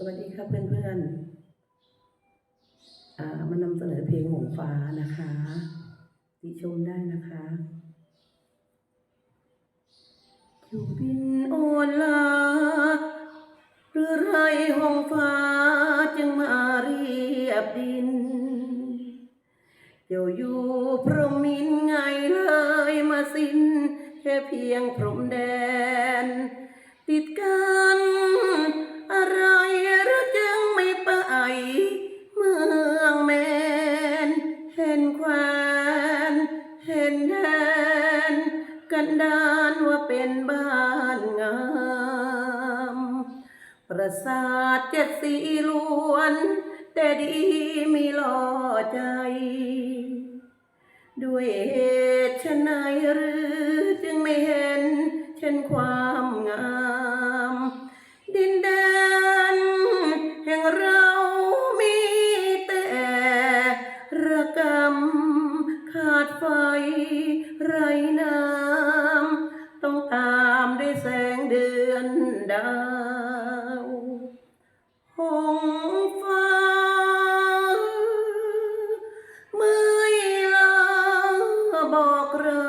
สวัสดีครับเพื่อนๆอ่ามานำเสนอเพลงหงฟ้านะคะติชมได้นะคะอยู่บินโอลา หรือไรหงฟ้าจึงมาเรียบดินเจ้าอยู่พรมินไงเลยมาสิ้น แค่เพียงพรมแดน ติดกัน กันดานว่าเป็นบ้านงาม ประสาทเจ็ดสีล้วน แต่ดีมีหล่อใจ ด้วยเหตุชนไหนหรือจึงไม่เห็นเช่นความงาม ดินแดนแห่งเรามีแต่ระกำขาดไฟไรน้ำ ดาวหงฟ้าเมื่อลาบอกเรา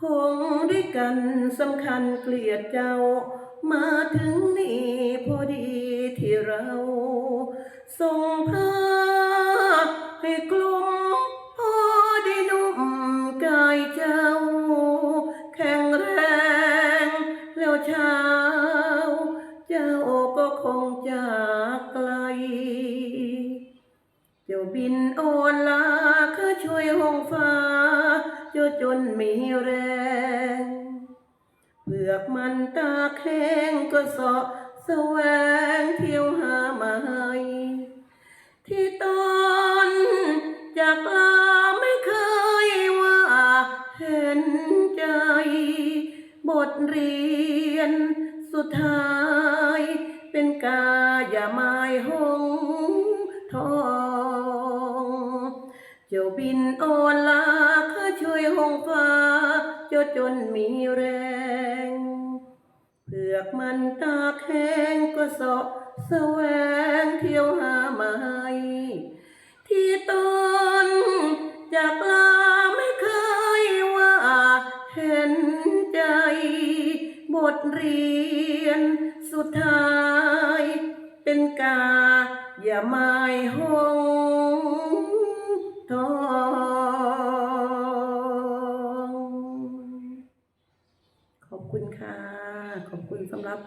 หงด้วยกันสำคัญเกลียดเจ้า มาถึงนี่พอดีที่เราส่งผ้า จ้าก็คงจากไกล เจ้าบินโอนลาข้าช่วยห้องฟ้าเจ้าจนมีแรงเผือกมันตาแข้งก็สาะแสวงเที่ยวหามาให้ที่ตอนจากลาไม่เคยว่าเห็นใจ บทเรียนสุดท้าย หงทองเจ้าบินโอนลาข้าช่วยหงฟ้าเจ้าจนมีแรงเผือกมันตาแข็งก็สาะแสวงเที่ยวหาไม้ที่ตนจากลาไม่เคยว่าเห็นใจ บทเรียนสุดท้าย เป็นกา อย่าหมายห้องทองขอบคุณค่ะ ขอบคุณสำหรับ